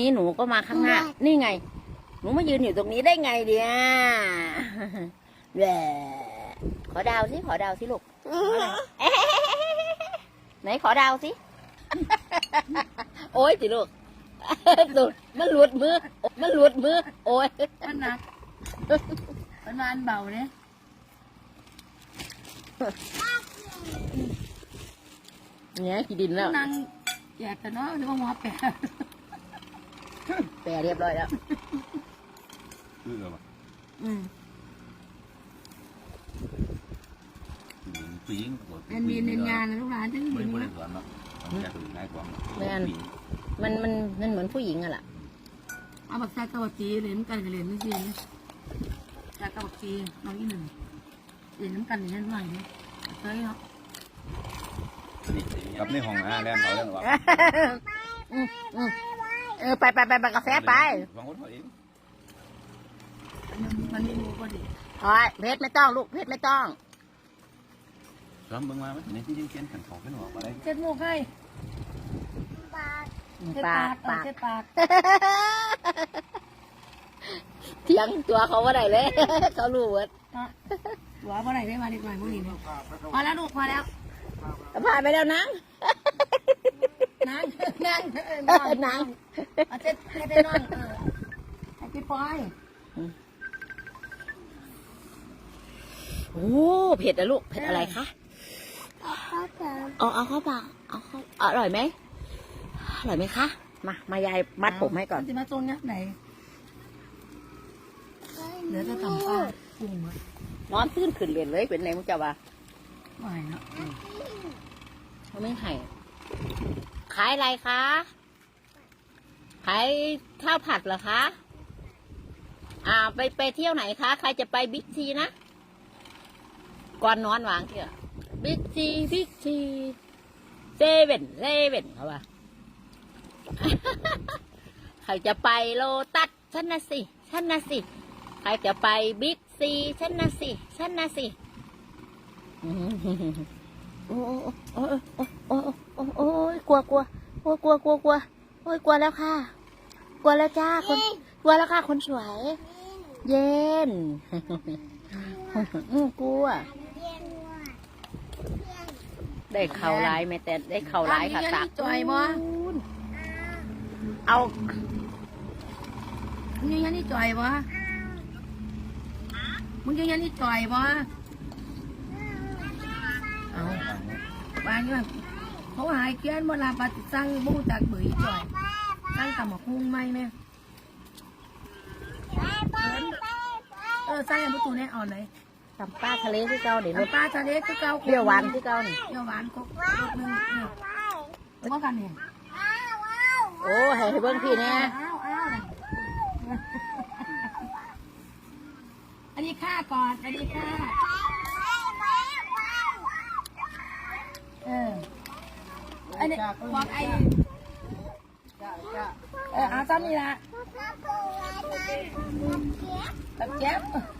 นี้หนูก็มาข้างหน้า นี่ไง หนูมายืนอยู่ตรงนี้ได้ไงเดียแหวขอดาวสิ ขอดาวสิลูก ไหนขอดาวสิ โอ้ยสิลูกสุดมันหลุดมือ มันหลุดมือ โอ้ย มันหนักมันมาอันเบาเนี่ยเนี่ยขี้ดินแล้วนั่งแยกกันเนาะหรือว่าหมอแปะ แปรเรียบร้อยแล้วคือแบบอืมปีงแอนมีเนียนงานนะลูกหลานจังไม่เห็นได้ว่าสอนเนาะอยากถึงง่ายกว่ามันมันมันเหมือนผู้หญิงอะล่ะเอาบักแซ่กะบักจีเหรียญกันกับเหรียญนี่สิแซ่กะบักจีน้องอีหนึ่งเหรียญน้ำกันเหรียญใหม่เนี่ยเฮ้ยเนาะกับในห้องอาแล้วเขาเรื่องว่าอืมอืม เออไปไปไปไปกาแฟไปบางคนเขาเองมันมันไม่รู้ก็ดีโอ้ยเพชรไม่ต้องลูกเพชรไม่ต้องซ้อมเบิ่งมาไหมนี่ที่เขียนขันของขึ้นหัวมาได้เช็ดมูกให้เช็ดปาปากกเออปากเช็ดปากเถียงตัวเขาว่าไดเลย เขารู้เวิร์ดเนาะหัวเมื่อไหร่ได้มาดีกว่าพวกนี้บอกพอแล้วลูกพอแล้วผ่านไปแล้วนะ นั่งนั่งเออเออนังเอาเช็ดให้ได้นอนเออให้พี่ปอยโอ้เผ็ดนะลูกเผ็ดอะไรคะเอาเอาเข้าปากเอาเข้าอร่อยไหมอร่อยไหมคะมามายายมัดผมให้ก่อนจะมาตรงนี้ไหนเดี๋ยวจะทำป้าปรุงอะนอนตื้นขึ้นเรียนเลยเป็นไงมึงจะว่าไม่เนาะเขาไม่ให้ ขายอะไรคะ ขายข้าวผัดเหรอคะ อ่า ไปไปเที่ยวไหนคะ ใครจะไปบิ๊กซีนะ ก่อนนอนวางเถอะบิ๊กซีบิ๊กซีเซเว่นเซเว่นเขาว่าใครจะไปโลตัสฉันนะสิฉันนะสิ ใครจะไปบิ๊กซีฉันนะสิฉันนะสิ โอ้โอ้โอ้โอ้โอ้โอ้โอ้ยกลัวกลัวโอ้ยกลัวกลัวกลัวโอ้ยกลัวแล้วค่ะ กลัวแล้วจ้าคนกลัวแล้วค่ะ คนสวย เย็นกลัวได้เข่าร้ายไหมแต่ได้เข่าร้ายค่ะตาตาจ่อยบ่เอามึงยังยันนี่จ่อยบ่มึงยังยันนี่จ่อยบ่อา วางนี่ว่าเขาหายเกลี้ยนบ่ลาปฏิสั่งบ่รู้จักเบื่อจ่อยสั่งตำบักหุ่งไหมแม่เออสั่งให้ประตูเนี่ยเอาไหนตำป้าทะเลที่เก่าเดี๋ยวรสน้ำปลาทะเลคือเก่าเปรี้ยวหวานที่เก่านี่เปรี้ยวหวานครบรสหนึงเนี่ยว่ากันเนี่ยโอ้ให้ให้เบิ้งพี่เนี่ยอ้าวอ้าวน่ะอันนี้ค่าก่อนอันนี้ค่าเออ อันนี้บอกไอ้เออเอาซ้ำนี่ละกับแจ๊บเอาเพิ่งกั